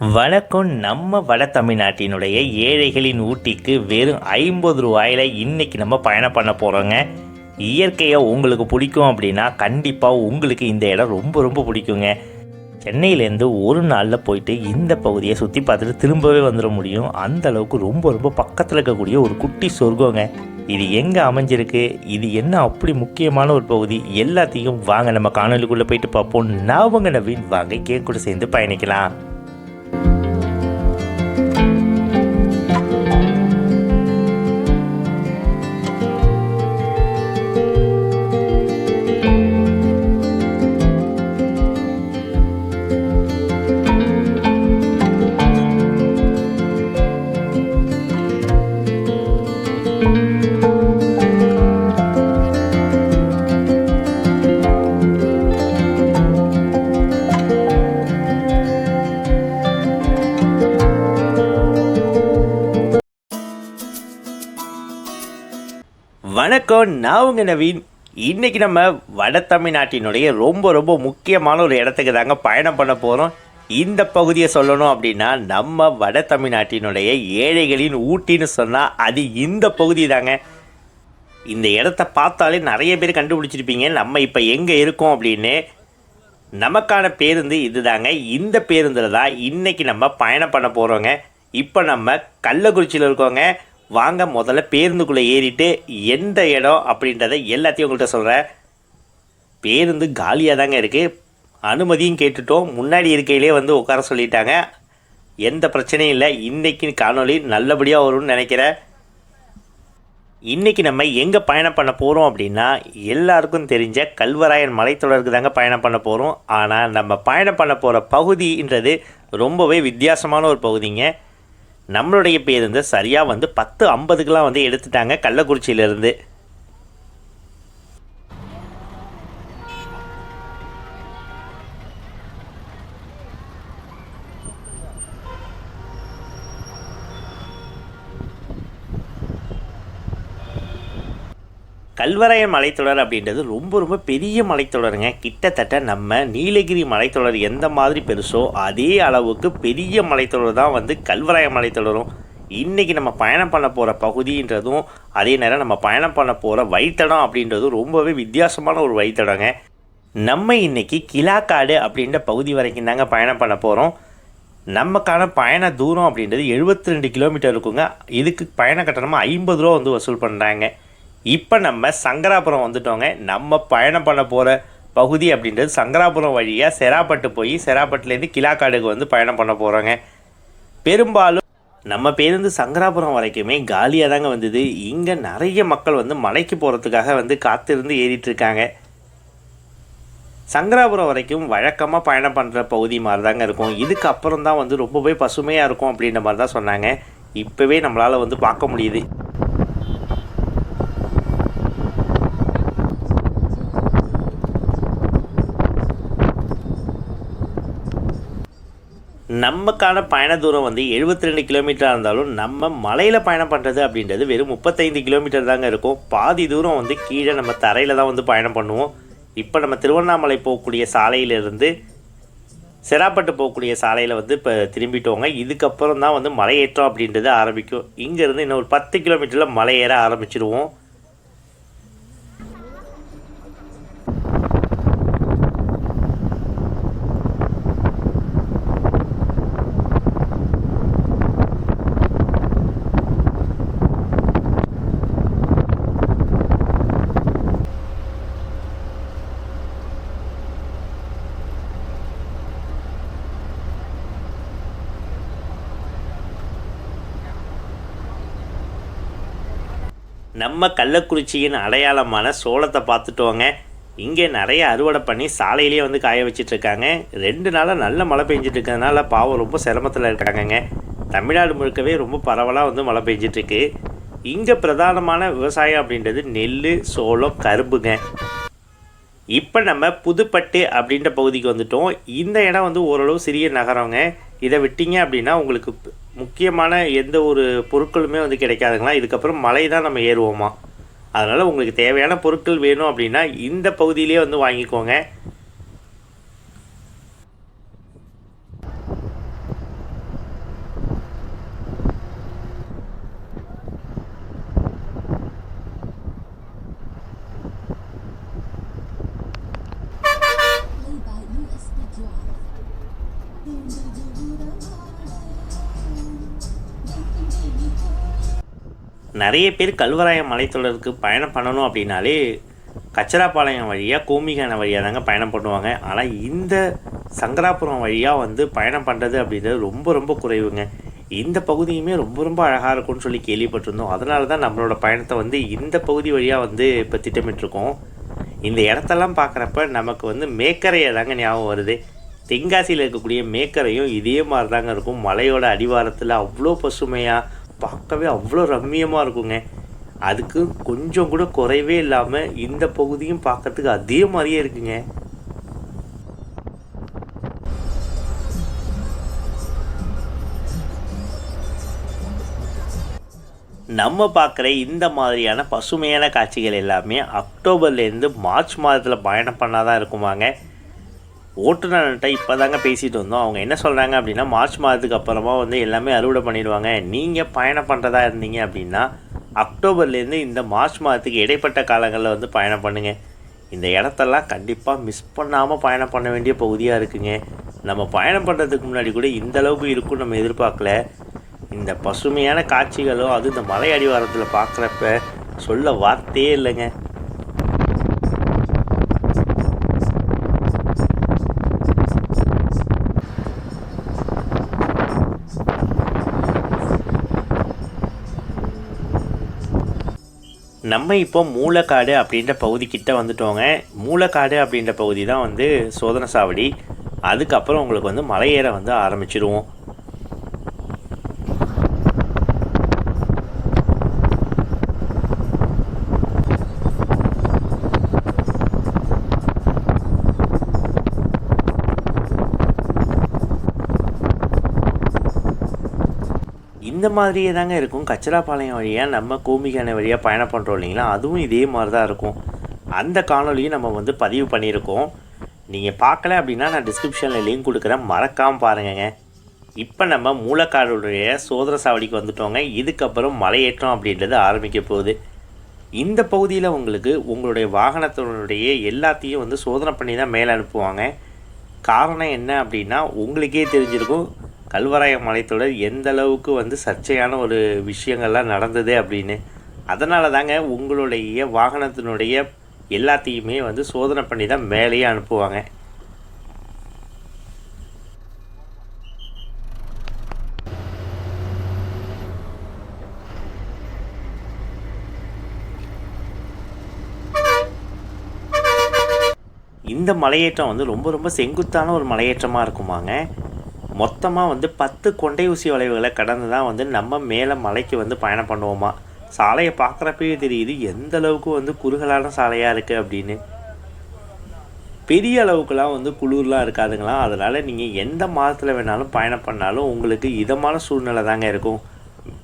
வணக்கம். நம்ம வட தமிழ்நாட்டினுடைய ஏழைகளின் ஊட்டிக்கு வெறும் ஐம்பது ரூபாயில் இன்றைக்கி நம்ம பயணம் பண்ண போகிறோங்க இயற்கையை உங்களுக்கு பிடிக்கும் அப்படின்னா கண்டிப்பாக உங்களுக்கு இந்த இடம் ரொம்ப ரொம்ப பிடிக்குங்க. சென்னையிலேருந்து ஒரு நாளில் போயிட்டு இந்த பகுதியை சுற்றி பார்த்துட்டு திரும்பவே வந்துட முடியும். அந்த அளவுக்கு ரொம்ப ரொம்ப பக்கத்தில் இருக்கக்கூடிய ஒரு குட்டி சொர்க்கங்க. இது எங்கே அமைஞ்சிருக்கு? இது என்ன அப்படி முக்கியமான ஒரு பகுதி? எல்லாத்தையும் வாங்க நம்ம காணொலிக்குள்ளே போயிட்டு பார்ப்போம். நான் உங்க நவீன். வாங்க கேக் கூட சேர்ந்து பயணிக்கலாம். வணக்கம் நான் உங்கள் நவீன். இன்றைக்கி நம்ம வட தமிழ்நாட்டினுடைய ரொம்ப ரொம்ப முக்கியமான ஒரு இடத்துக்கு தாங்க பயணம் பண்ண போகிறோம் இந்த பகுதியை சொல்லணும் அப்படின்னா நம்ம வட தமிழ்நாட்டினுடைய ஏழைகளின் ஊட்டின்னு சொன்னால் அது இந்த பகுதி தாங்க. இந்த இடத்த பார்த்தாலே நிறைய பேர் கண்டுபிடிச்சிருப்பீங்க நம்ம இப்போ எங்கே இருக்கோம் அப்படின்னு. நமக்கான பேருந்து இதுதாங்க. இந்த பேருந்தில் தான் இன்றைக்கி நம்ம பயணம் பண்ண போகிறோங்க இப்போ நம்ம கள்ளக்குறிச்சியில் இருக்கோங்க. வாங்க முதல்ல பேருந்துக்குள்ளே ஏறிட்டு எந்த இடம் அப்படின்றத எல்லாத்தையும் உங்கள்கிட்ட சொல்கிறேன் பேருந்து காலியாக தாங்க இருக்குது அனுமதியும் கேட்டுட்டோம். முன்னாடி இருக்கையிலே வந்து உட்கார சொல்லிட்டாங்க. எந்த பிரச்சனையும் இல்லை. இன்றைக்கி காணொளி நல்லபடியாக வரும்னு நினைக்கிறேன். இன்றைக்கி நம்ம எங்கே பயணம் பண்ண போகிறோம் அப்படின்னா எல்லாருக்கும் தெரிஞ்ச கல்வராயன் மலைத்தொடருக்கு தாங்க பயணம் பண்ண போகிறோம் ஆனால் நம்ம பயணம் பண்ண போகிற பகுதின்றது ரொம்பவே வித்தியாசமான ஒரு பகுதிங்க. நம்மளுடைய பேருந்து சரியாக வந்து பத்து ஐம்பதுக்கெலாம் வந்து எடுத்துட்டாங்க. கள்ளக்குறிச்சியிலேருந்து கல்வராயன் மலைத்தொடர் அப்படின்றது ரொம்ப ரொம்ப பெரிய மலைத்தொடருங்க. கிட்டத்தட்ட நம்ம நீலகிரி மலைத்தொடர் எந்த மாதிரி பெருசோ அதே அளவுக்கு பெரிய மலைத்தொடர் தான் வந்து கல்வராயன் மலைத்தொடரும். இன்றைக்கி நம்ம பயணம் பண்ண போகிற பகுதின்றதும் அதே நேரம் நம்ம பயணம் பண்ண போகிற வழித்தடம் அப்படின்றதும் ரொம்பவே வித்தியாசமான ஒரு வழித்தடங்க. நம்ம இன்றைக்கி கிலாக்காடு அப்படின்ற பகுதி வரைக்கும் தாங்க பயணம் பண்ண போகிறோம் நமக்கான பயண தூரம் அப்படின்றது 72 ரெண்டு கிலோமீட்டர் இருக்குங்க. இதுக்கு பயண கட்டணமாக ஐம்பது ரூபா வந்து வசூல் பண்ணுறாங்க இப்போ நம்ம சங்கராபுரம் வந்துட்டோங்க. நம்ம பயணம் பண்ண போகிற பகுதி அப்படின்றது சங்கராபுரம் வழியாக செராப்பட்டு போய் செராப்பட்டுலேருந்து கிலாக்காடுக்கு வந்து பயணம் பண்ண போகிறோங்க பெரும்பாலும் நம்ம பேருந்து சங்கராபுரம் வரைக்குமே காலியாக தாங்க வந்தது. இங்கே நிறைய மக்கள் வந்து மலைக்கு போகிறதுக்காக வந்து காத்திருந்து ஏறிட்டு இருக்காங்க. சங்கராபுரம் வரைக்கும் வழக்கமாக பயணம் பண்ணுற பகுதி மாதிரி தாங்க இருக்கும். இதுக்கப்புறம் தான் வந்து ரொம்பவே பசுமையாக இருக்கும் அப்படின்ற மாதிரி தான் சொன்னாங்க. இப்போவே நம்மளால் வந்து பார்க்க முடியுது. நமக்கான பயண தூரம் வந்து 72 ரெண்டு கிலோமீட்டராக இருந்தாலும் நம்ம மலையில் பயணம் பண்ணுறது அப்படின்றது வெறும் முப்பத்தைந்து கிலோமீட்டர் தாங்க இருக்கும். பாதி தூரம் வந்து கீழே நம்ம தரையில் தான் வந்து பயணம் பண்ணுவோம். இப்போ நம்ம திருவண்ணாமலை போகக்கூடிய சாலையிலிருந்து செராப்பட்டு போகக்கூடிய சாலையில் வந்து இப்போ திரும்பிட்டோங்க. இதுக்கப்புறம் தான் வந்து மலையேற்றம் அப்படின்றது ஆரம்பிக்கும். இங்கேருந்து இன்னும் ஒரு பத்து கிலோமீட்டரில் மலை ஏற ஆரம்பிச்சிருவோம். நம்ம கள்ளக்குறிச்சியின் அடையாளமான சோளத்தை பார்த்துட்டோங்க இங்கே நிறைய அறுவடை பண்ணி சாலையிலேயே வந்து காய வச்சிட்ருக்காங்க ரெண்டு நாளாக நல்ல மழை பெஞ்சிட்டு இருக்கிறதுனால பாவம் ரொம்ப சிரமத்தில் இருக்காங்கங்க. தமிழ்நாடு முழுக்கவே ரொம்ப பரவலாக வந்து மழை பெஞ்சிட்ருக்கு இங்கே பிரதானமான விவசாயம் அப்படின்றது நெல் சோளம் கரும்புங்க. இப்போ நம்ம புதுப்பட்டு அப்படின்ற பகுதிக்கு வந்துட்டோம். இந்த இடம் வந்து ஓரளவு சிறிய நகரங்க. இதை விட்டீங்க அப்படின்னா உங்களுக்கு முக்கியமான எந்த ஒரு பொருட்களுமே வந்து கிடைக்காதுங்களா? இதுக்கப்புறம் மலை தான் நம்ம ஏறுவோமா? அதனால் உங்களுக்கு தேவையான பொருட்கள் வேணும் அப்படின்னா இந்த பகுதியிலே வந்து வாங்கிக்கோங்க. Thank you. நிறைய பேர் கல்வராயன் மலைத்தொடருக்கு பயணம் பண்ணணும் அப்படின்னாலே கச்சராப்பாளையம் வழியாக கோமிகான வழியாக தாங்க பயணம் பண்ணுவாங்க. ஆனால் இந்த சங்கராபுரம் வழியாக வந்து பயணம் பண்ணுறது அப்படின்றது ரொம்ப ரொம்ப குறைவுங்க. இந்த பகுதியுமே ரொம்ப ரொம்ப அழகாக இருக்கும்னு சொல்லி கேள்விப்பட்டிருந்தோம். அதனால தான் நம்மளோட பயணத்தை வந்து இந்த பகுதி வழியாக வந்து இப்போ திட்டமிட்டிருக்கோம். இந்த இடத்தெல்லாம் பார்க்குறப்ப நமக்கு வந்து மேக்கரையை தாங்க ஞாபகம் வருது. தென்காசியில் இருக்கக்கூடிய மேக்கரையும் இதே மாதிரி தாங்க இருக்கும். மலையோட அடிவாரத்தில் அவ்வளோ பசுமையாக பார்க்கவே அவ்வளோ ரம்மியமாக இருக்குங்க. அதுக்கு கொஞ்சம் கூட குறைவே இல்லாமல் இந்த பகுதியும் பார்க்கறதுக்கு அதே மாதிரியே இருக்குங்க. நம்ம பார்க்குற இந்த மாதிரியான பசுமையான காட்சிகள் எல்லாமே அக்டோபர்லேருந்து மார்ச் மாதத்தில் பயணம் பண்ணால் தான் இருக்குமாங்க. ஓட்டுநர்கிட்ட இப்போ தாங்க பேசிட்டு வந்தோம் அவங்க என்ன சொல்கிறாங்க அப்படின்னா மார்ச் மாதத்துக்கு அப்புறமா வந்து எல்லாமே அறுவடை பண்ணிடுவாங்க. நீங்கள் பயணம் பண்ணுறதா இருந்தீங்க அப்படின்னா அக்டோபர்லேருந்து இந்த மார்ச் மாதத்துக்கு இடைப்பட்ட காலங்களில் வந்து பயணம் பண்ணுங்கள் இந்த இடத்தெல்லாம் கண்டிப்பாக மிஸ் பண்ணாமல் பயணம் பண்ண வேண்டிய பகுதியாக இருக்குங்க. நம்ம பயணம் பண்ணுறதுக்கு முன்னாடி கூட இந்த அளவுக்கு இருக்கும் நம்ம எதிர்பார்க்கல. இந்த பசுமையான காட்சிகளோ அது இந்த மலை அடிவாரத்தில் பார்க்குறப்ப சொல்ல வார்த்தையே இல்லைங்க. நம்ம இப்போ மூலக்காடு அப்படின்ற பகுதிக்கிட்ட வந்துட்டோங்க. மூலக்காடு அப்படின்ற பகுதி தான் வந்து சோதனை சாவடி. அதுக்கப்புறம் உங்களுக்கு வந்து மலையேற வந்து ஆரம்பிச்சிடுவோம் இந்த மாதிரியே தாங்க இருக்கும். கச்சராப்பாளையம் வழியாக நம்ம கோமிகான வழியாக பயணம் பண்ணுறோம் இல்லைங்களா? அதுவும் இதே மாதிரி தான் இருக்கும். அந்த காணொலியும் நம்ம வந்து பதிவு பண்ணியிருக்கோம். நீங்கள் பார்க்கல அப்படின்னா நான் டிஸ்கிரிப்ஷனில் லிங்க் கொடுக்குறேன். மறக்காமல் பாருங்கங்க. இப்போ நம்ம மூலக்காடுடைய சோதர சாவடிக்கு வந்துட்டோங்க. இதுக்கப்புறம் மலையேற்றம் அப்படின்றது ஆரம்பிக்க போகுது. இந்த பகுதியில் உங்களுக்கு உங்களுடைய வாகனத்தினுடைய எல்லாத்தையும் வந்து சோதனை பண்ணி தான் மேலே அனுப்புவாங்க. காரணம் என்ன அப்படின்னா உங்களுக்கே தெரிஞ்சிருக்கும். கல்வராய மலைத்தொடர் எந்த அளவுக்கு வந்து சர்ச்சையான ஒரு விஷயங்கள்லாம் நடந்தது அப்படின்னு. அதனால தாங்க உங்களுடைய வாகனத்தினுடைய எல்லாத்தையுமே வந்து சோதனை பண்ணி தான் மேலேயே அனுப்புவாங்க. இந்த மலையேற்றம் வந்து ரொம்ப ரொம்ப செங்குத்தான ஒரு மலையேற்றமாக இருக்குமாங்க. மொத்தமாக வந்து பத்து கொண்டை ஊசி வளைவுகளை கடந்து தான் வந்து நம்ம மேலே மலைக்கு வந்து பயணம் பண்ணுவோமா? சாலையை பார்க்குறப்பயே தெரியுது எந்த அளவுக்கு வந்து குறுகலான சாலையாக இருக்குது அப்படின்னு. பெரிய அளவுக்குலாம் வந்து குளிர்லாம் இருக்காதுங்களா? அதனால் நீங்கள் எந்த மாதத்தில் வேணாலும் பயணம் பண்ணாலும் உங்களுக்கு இதமான சூழ்நிலை தாங்க இருக்கும்.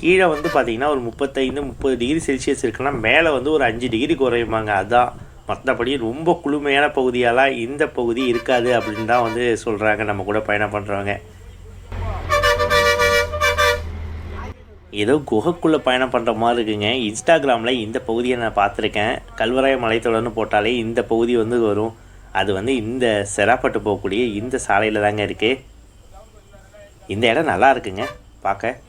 கீழே வந்து பார்த்தீங்கன்னா ஒரு முப்பத்தைந்து முப்பது டிகிரி செல்சியஸ் இருக்குன்னா மேலே வந்து ஒரு அஞ்சு டிகிரி குறையுமாங்க. அதுதான் மற்றபடி ரொம்ப குளுமையான பகுதியெல்லாம் இந்த பகுதி இருக்காது அப்படின்னு தான் வந்து சொல்கிறாங்க நம்ம கூட பயணம் பண்ணுறவங்க ஏதோ குகைக்குள்ளே பயணம் பண்ணுற மாதிரி இருக்குங்க. இன்ஸ்டாகிராமில் இந்த பகுதியை நான் பார்த்துருக்கேன். கல்வராய மலைத்தொடர்னு போட்டாலே இந்த பகுதி வந்து வரும். அது வந்து இந்த செராப்பட்டு போகக்கூடிய இந்த சாலையில் தாங்க இருக்குது இந்த இடம் நல்லா இருக்குங்க. பார்க்க.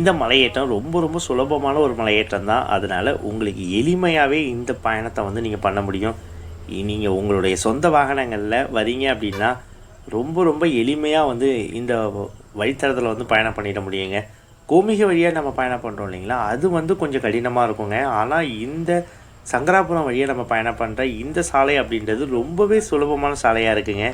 இந்த மலையேற்றம் ரொம்ப ரொம்ப சுலபமான ஒரு மலையேற்றம் தான். அதனால் உங்களுக்கு எளிமையாகவே இந்த பயணத்தை வந்து நீங்கள் பண்ண முடியும். நீங்கள் உங்களுடைய சொந்த வாகனங்களில் வரீங்க அப்படின்னா ரொம்ப ரொம்ப எளிமையாக வந்து இந்த வழித்தடத்தில் வந்து பயணம் பண்ணிட முடியுங்க. கோமிக வழியாக நம்ம பயணம் பண்ணுறோம் இல்லைங்களா? அது வந்து கொஞ்சம் கடினமாக இருக்குங்க. ஆனால் இந்த சங்கராபுரம் வழியாக நம்ம பயணம் பண்ணுற இந்த சாலை அப்படின்றது ரொம்பவே சுலபமான சாலையாக இருக்குங்க.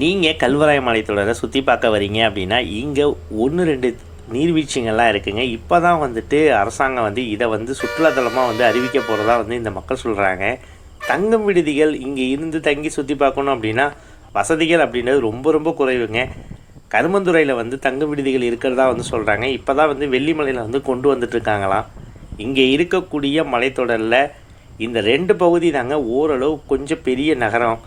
நீங்கள் கல்வராய மலைத்தொடரை சுற்றி பார்க்க வரீங்க அப்படின்னா இங்கே ஒன்று ரெண்டு நீர்வீழ்ச்சிகள்லாம் இருக்குங்க. இப்போ தான் வந்துட்டு அரசாங்கம் வந்து இதை வந்து சுற்றுலாத்தலமாக வந்து அறிவிக்க போகிறதா வந்து இந்த மக்கள் சொல்கிறாங்க தங்கும் விடுதிகள் இங்கே இருந்து தங்கி சுற்றி பார்க்கணும் அப்படின்னா வசதிகள் அப்படின்றது ரொம்ப ரொம்ப குறைவுங்க. கருமந்துறையில் வந்து தங்கும் விடுதிகள் இருக்கிறதா வந்து சொல்கிறாங்க இப்போ தான் வந்து வெள்ளிமலையில் வந்து கொண்டு வந்துட்டுருக்காங்களாம். இங்கே இருக்கக்கூடிய மலைத்தொடரில் இந்த ரெண்டு பகுதி தாங்க ஓரளவு கொஞ்சம் பெரிய நகரம்.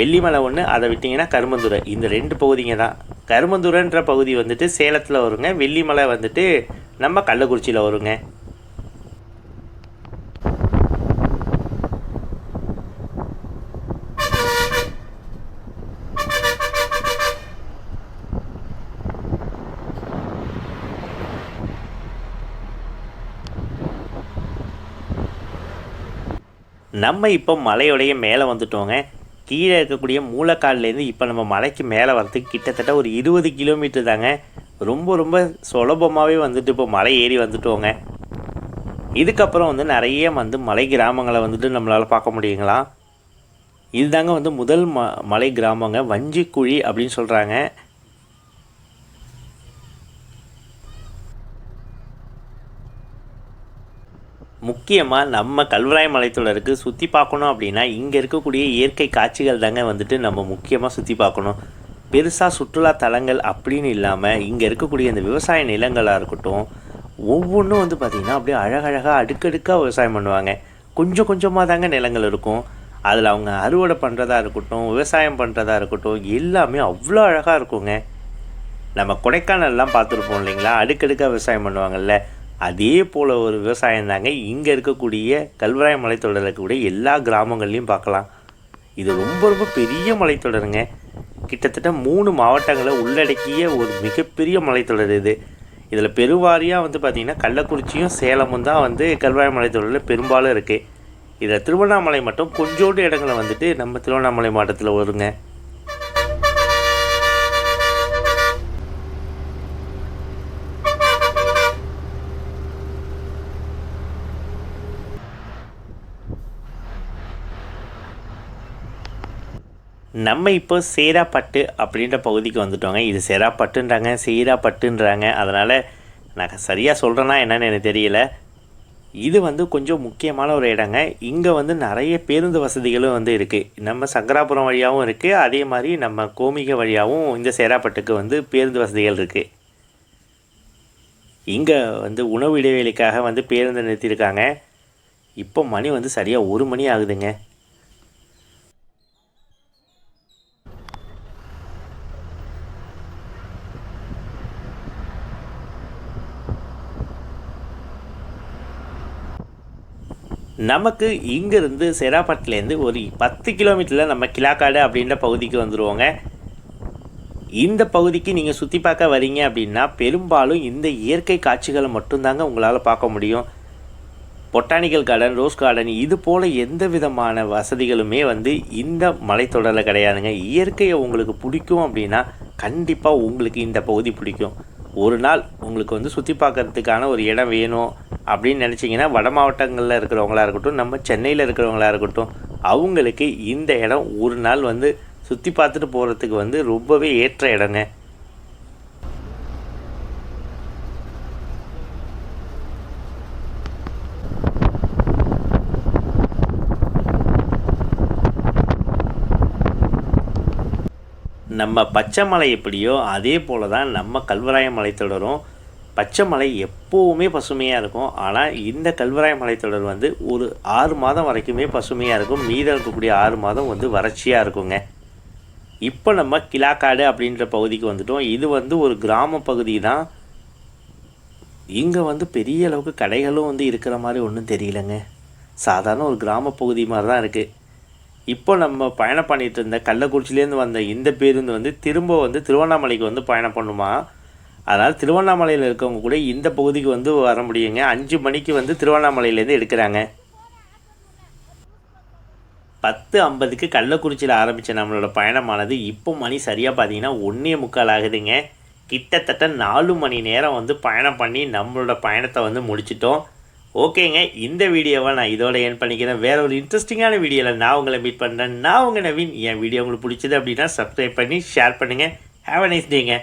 வெள்ளிமலை ஒன்று அதை விட்டிங்கன்னா கருமந்துரை இந்த ரெண்டு பகுதிங்க தான். கருமந்துரைன்ற பகுதி வந்துட்டு சேலத்தில் வருங்க. வெள்ளிமலை வந்துட்டு நம்ம கள்ளக்குறிச்சியில் வருங்க. நம்ம இப்போ மலையோடைய மேலே வந்துட்டோங்க. கீழே இருக்கக்கூடிய மூலக்கால்லேருந்து இப்போ நம்ம மலைக்கு மேலே வரதுக்கு கிட்டத்தட்ட ஒரு இருபது கிலோமீட்டர் தாங்க. ரொம்ப ரொம்ப சுலபமாகவே வந்துட்டு இப்போ மலை ஏறி வந்துட்டோங்க. இதுக்கப்புறம் வந்து நிறைய வந்து மலை கிராமங்களை வந்துட்டு நம்மளால் பார்க்க முடியுங்களா? இதுதாங்க வந்து முதல் ம மலை கிராமங்க. வஞ்சிக்குழி அப்படின்னு சொல்கிறாங்க முக்கியமாக நம்ம கல்வராய மலைத்தொடருக்கு சுற்றி பார்க்கணும் அப்படின்னா இங்கே இருக்கக்கூடிய இயற்கை காட்சிகள் தாங்க வந்துட்டு நம்ம முக்கியமாக சுற்றி பார்க்கணும். பெருசாக சுற்றுலா தலங்கள் அப்படின்னு இல்லாமல் இங்கே இருக்கக்கூடிய இந்த விவசாய நிலங்களாக இருக்கட்டும் ஒவ்வொன்றும் வந்து பார்த்திங்கன்னா அப்படியே அழகழகாக அடுக்கடுக்காக விவசாயம் பண்ணுவாங்க. கொஞ்சம் கொஞ்சமாக தாங்க நிலங்கள் இருக்கும். அதில் அவங்க அறுவடை பண்ணுறதா இருக்கட்டும் விவசாயம் பண்ணுறதா இருக்கட்டும் எல்லாமே அவ்வளோ அழகாக இருக்குங்க. நம்ம கொடைக்கானல்லாம் பார்த்துருப்போம் இல்லைங்களா? அடுக்கடுக்காக விவசாயம் பண்ணுவாங்கல்ல. அதே போல் ஒரு விவசாயம் தாங்க இங்கே இருக்கக்கூடிய கல்வராய மலைத்தொடரில் இருக்கக்கூடிய எல்லா கிராமங்கள்லையும் பார்க்கலாம். இது ரொம்ப ரொம்ப பெரிய மலைத்தொடருங்க. கிட்டத்தட்ட மூணு மாவட்டங்களை உள்ளடக்கிய ஒரு மிகப்பெரிய மலைத்தொடர் இது. இதில் பெருவாரியாக வந்து பார்த்திங்கன்னா கள்ளக்குறிச்சியும் சேலமும் தான் வந்து கல்வாய மலைத்தொடரில் பெரும்பாலும் இருக்குது இதில் திருவண்ணாமலை மட்டும் கொஞ்சோண்டு இடங்களை வந்துட்டு நம்ம திருவண்ணாமலை மாவட்டத்தில் வருங்க. நம்ம இப்போ சேராப்பட்டு அப்படின்ற பகுதிக்கு வந்துட்டோங்க. இது சேராப்பட்டுன்றாங்க சேராப்பட்டுன்றாங்க. அதனால் நான் சரியாக சொல்கிறேன்னா என்னன்னு எனக்கு தெரியல. இது வந்து கொஞ்சம் முக்கியமான ஒரு இடங்க. இங்கே வந்து நிறைய பேருந்து வசதிகளும் வந்து இருக்குது நம்ம சங்கராபுரம் வழியாகவும் இருக்குது அதே மாதிரி நம்ம கோமிக வழியாகவும் இந்த சேராப்பட்டுக்கு வந்து பேருந்து வசதிகள் இருக்குது இங்கே வந்து உணவு இடைவேளைக்காக வந்து பேருந்து நிறுத்தியிருக்காங்க. இப்போ மணி வந்து சரியாக ஒரு மணி ஆகுதுங்க. நமக்கு இங்கேருந்து சேராப்பட்டிலேருந்து ஒரு பத்து கிலோமீட்டரில் நம்ம கிலாக்காடு அப்படின்ற பகுதிக்கு வந்துடுவோங்க இந்த பகுதிக்கு நீங்கள் சுற்றி பார்க்க வரீங்க அப்படின்னா பெரும்பாலும் இந்த இயற்கை காட்சிகளை மட்டும்தாங்க உங்களால் பார்க்க முடியும். பொட்டானிக்கல் கார்டன் ரோஸ் கார்டன் இது போல் எந்த விதமான வசதிகளுமே வந்து இந்த மலைத்தொடரில் கிடையாதுங்க. இயற்கையை உங்களுக்கு பிடிக்கும் அப்படின்னா கண்டிப்பாக உங்களுக்கு இந்த பகுதி பிடிக்கும். ஒரு நாள் உங்களுக்கு வந்து சுற்றி பார்க்கறதுக்கான ஒரு இடம் வேணும். அப்படின்னு நினச்சிங்கன்னா வட மாவட்டங்களில் இருக்கிறவங்களா இருக்கட்டும் நம்ம சென்னையில் இருக்கிறவங்களா இருக்கட்டும் அவங்களுக்கு இந்த இடம் ஒரு நாள் வந்து சுற்றி பார்த்துட்டு போகிறதுக்கு வந்து ரொம்பவே ஏற்ற இடங்க. நம்ம பச்சை மலை எப்படியோ அதே போல தான் நம்ம கல்வராய பச்சை மலை எப்போவுமே பசுமையாக இருக்கும். ஆனால் இந்த கல்வராய மலைத்தொடர் வந்து ஒரு ஆறு மாதம் வரைக்குமே பசுமையாக இருக்கும். மீதம் இருக்கக்கூடிய ஆறு மாதம் வந்து வறட்சியாக இருக்குங்க. இப்போ நம்ம கிலாக்காடு அப்படின்ற பகுதிக்கு வந்துட்டோம். இது வந்து ஒரு கிராம பகுதி தான். இங்கே வந்து பெரிய அளவுக்கு கடைகளும் வந்து இருக்கிற மாதிரி ஒன்றும் தெரியலங்க. சாதாரண ஒரு கிராம பகுதி மாதிரி தான் இருக்குது இப்போ நம்ம பயணம் பண்ணிகிட்டு இருந்த கள்ளக்குறிச்சிலேருந்து வந்த இந்த பேருந்து வந்து திரும்ப வந்து திருவண்ணாமலைக்கு வந்து பயணம் பண்ணுமா? அதனால் திருவண்ணாமலையில் இருக்கவங்க கூட இந்த பகுதிக்கு வந்து வர முடியுங்க. அஞ்சு மணிக்கு வந்து திருவண்ணாமலையிலேருந்து எடுக்கிறாங்க. பத்து ஐம்பதுக்கு கள்ளக்குறிச்சியில் ஆரம்பித்த நம்மளோட பயணமானது இப்போ மணி சரியாக பார்த்தீங்கன்னா ஒன்றே முக்கால் ஆகுதுங்க. கிட்டத்தட்ட நாலு மணி நேரம் வந்து பயணம் பண்ணி நம்மளோட பயணத்தை வந்து முடிச்சிட்டோம். ஓகேங்க. இந்த வீடியோவை நான் இதோட என் பண்ணிக்கிறேன். வேற ஒரு இன்ட்ரெஸ்டிங்கான வீடியோவில் நான் உங்களை மீட் பண்ணுறேன் நான் உங்கள் நவீன். என் வீடியோ உங்களுக்கு பிடிச்சது அப்படின்னா சப்ஸ்கிரைப் பண்ணி ஷேர் பண்ணுங்கள் ஹேவ் அ நைஸ் டேங்க